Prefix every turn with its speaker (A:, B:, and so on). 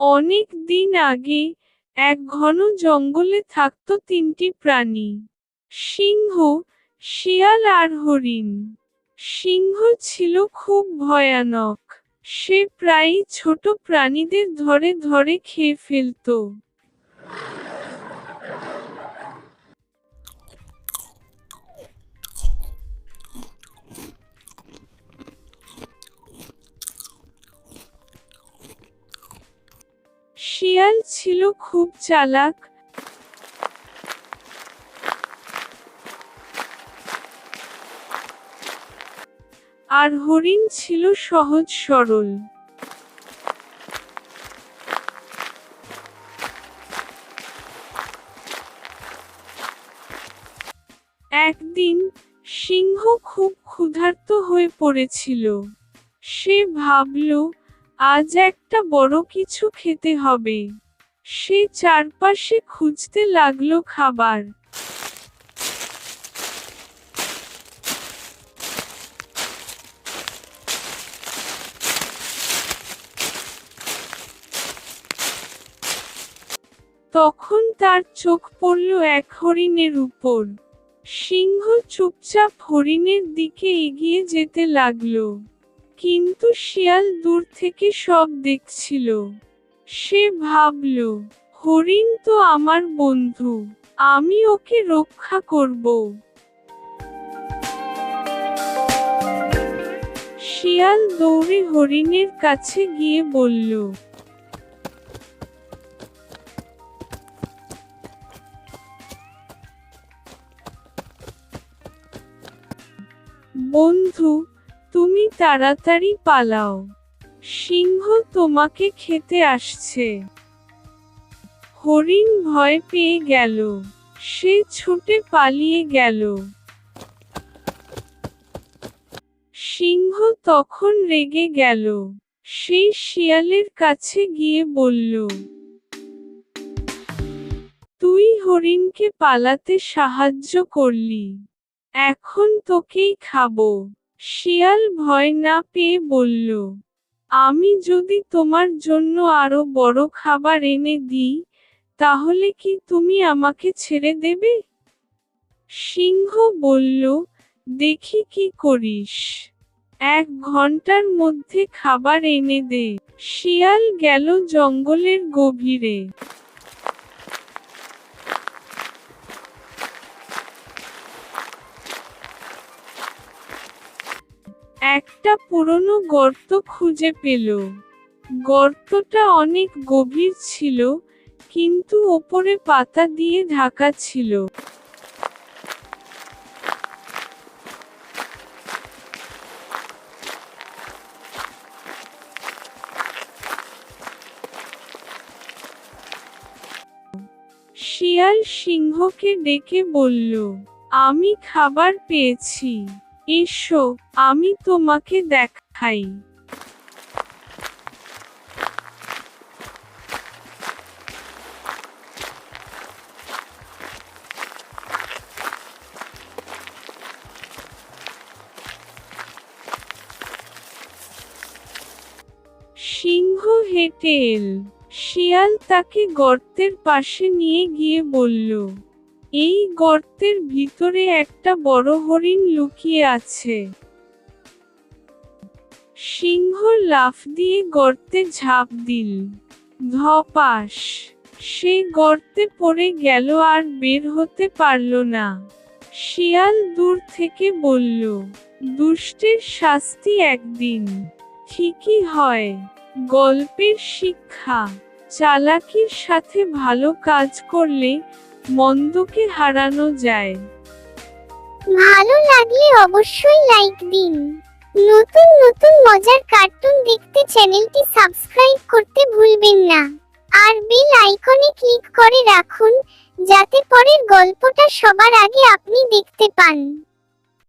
A: অনেক দিন আগে এক ঘন জঙ্গলে থাকত তিনটি প্রাণী। সিংহ, শিয়াল আর হরিণ। সিংহ ছিল খুব ভয়ানক। সে প্রায়ই ছোট প্রাণীদের ধরে ধরে খেয়ে ফেলত। শিয়াল ছিল খুব চালাক। আর হরিণ ছিল সহজ সরল। একদিন সিংহ খুব ক্ষুধার্ত হয়ে পড়েছিল। সে ভাবল আজ একটা বড় কিছু খেতে হবে। সে চারপাশে খুঁজতে লাগল খাবার। তখন তার চোখ পড়ল এক হরিণের উপর। সিংহ চুপচাপ হরিণের দিকে এগিয়ে যেতে লাগল। কিন্তু শিয়াল দূর থেকে সব দেখছিল। সে ভাবল, হরিণ তো আমার বন্ধু, আমি ওকে রক্ষা করব। শিয়াল দৌড়ে হরিণের কাছে গিয়ে বলল, বন্ধু তুমি তাড়াতাড়ি পালাও। সিংহ তোমাকে খেতে আসছে। হরিণ ভয় পেয়ে গেল। সে ছুটে পালিয়ে গেল। সিংহ তখন রেগে গেল। সেই শিয়ালের কাছে গিয়ে বলল, তুই হরিণকে পালাতে সাহায্য করলি। এখন তোকেই খাব। শিয়াল ভয় না পেয়ে বলল, আমি যদি তোমার জন্য আরও বড় খাবার এনে দিই, তাহলে কি তুমি আমাকে ছেড়ে দেবে? সিংহ বলল, দেখি কি করিস। এক ঘণ্টার মধ্যে খাবার এনে দে। শিয়াল গেল জঙ্গলের গভীরে। একটা পুরনো গর্ত খুঁজে পেল। গর্তটা অনেক গভীর ছিল, কিন্তু ওপরে পাতা দিয়ে ঢাকা ছিল। শিয়াল সিংহকে ডেকে বলল, আমি খাবার পেয়েছি। এসো আমি তোমাকে দেখাই। সিংহ হেঁটে এল। শিয়াল তাকে গর্তের পাশে নিয়ে গিয়ে বলল এই গর্তের ভিতরে একটা বড় হরিণ লুকিয়ে আছে। সিংহ লাফ দিয়ে গর্তে ঝাঁপ দিল। ধপাস। সে গর্তে পড়ে গেল আর বের হতে পারল না। শিয়াল দূর থেকে বলল, দুষ্টের শাস্তি একদিন। ঠিকই হয়। গল্পের শিক্ষা। চালাকির সাথে ভালো কাজ করলে মন্দকে হারানো যায়।
B: ভালো লাগলে অবশ্যই লাইক দিন। নতুন নতুন মজার কার্টুন দেখতে চ্যানেলটি সাবস্ক্রাইব করতে ভুলবেন না। আর বেল আইকনে ক্লিক করে রাখুন, যাতে পরের গল্পটা সবার আগে আপনি দেখতে পান।